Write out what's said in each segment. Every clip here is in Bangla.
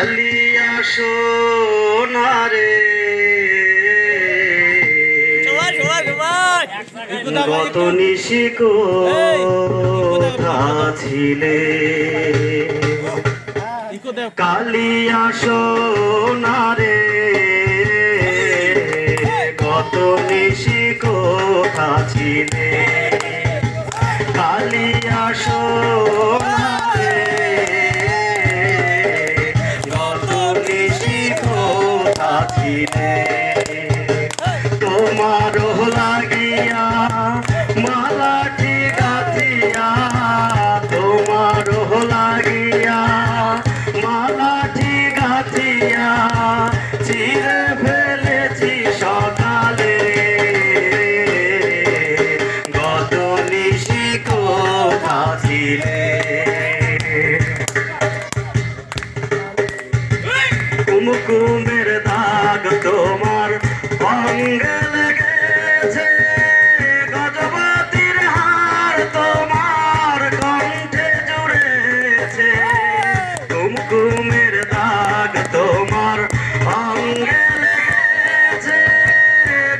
কালিয়া সোনারে গত নিশিক ছিলে কালিয়া সোনারে কত নিশি কোথা ছিলে কালিয়া কোথা তোমার লাগিয়া মালাটি তোমার লাগিয়া মালাটি চিরে ফেলেছি সকালে। গত নিশি কোথা ছিলে কুমকুমের দাগ তোমার অঙ্গে লেগেছে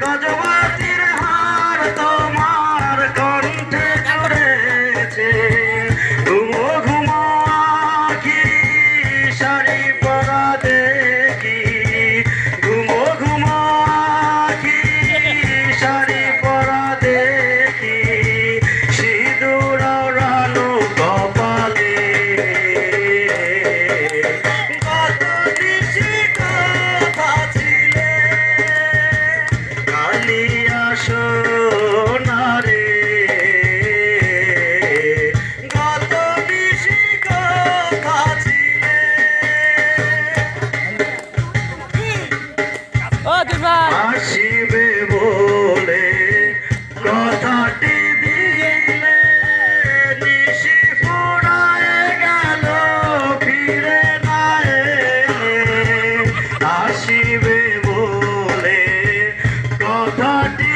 গজবাতির হার তোমার কণ্ঠে জুড়েছে ঘুমো ঘুমো কি শরীর ও দুর্বাই আসিবে বলে কথাটি দিলে নিশি ফুরায় গেল ফিরে না। আসিবে বলে কথাটি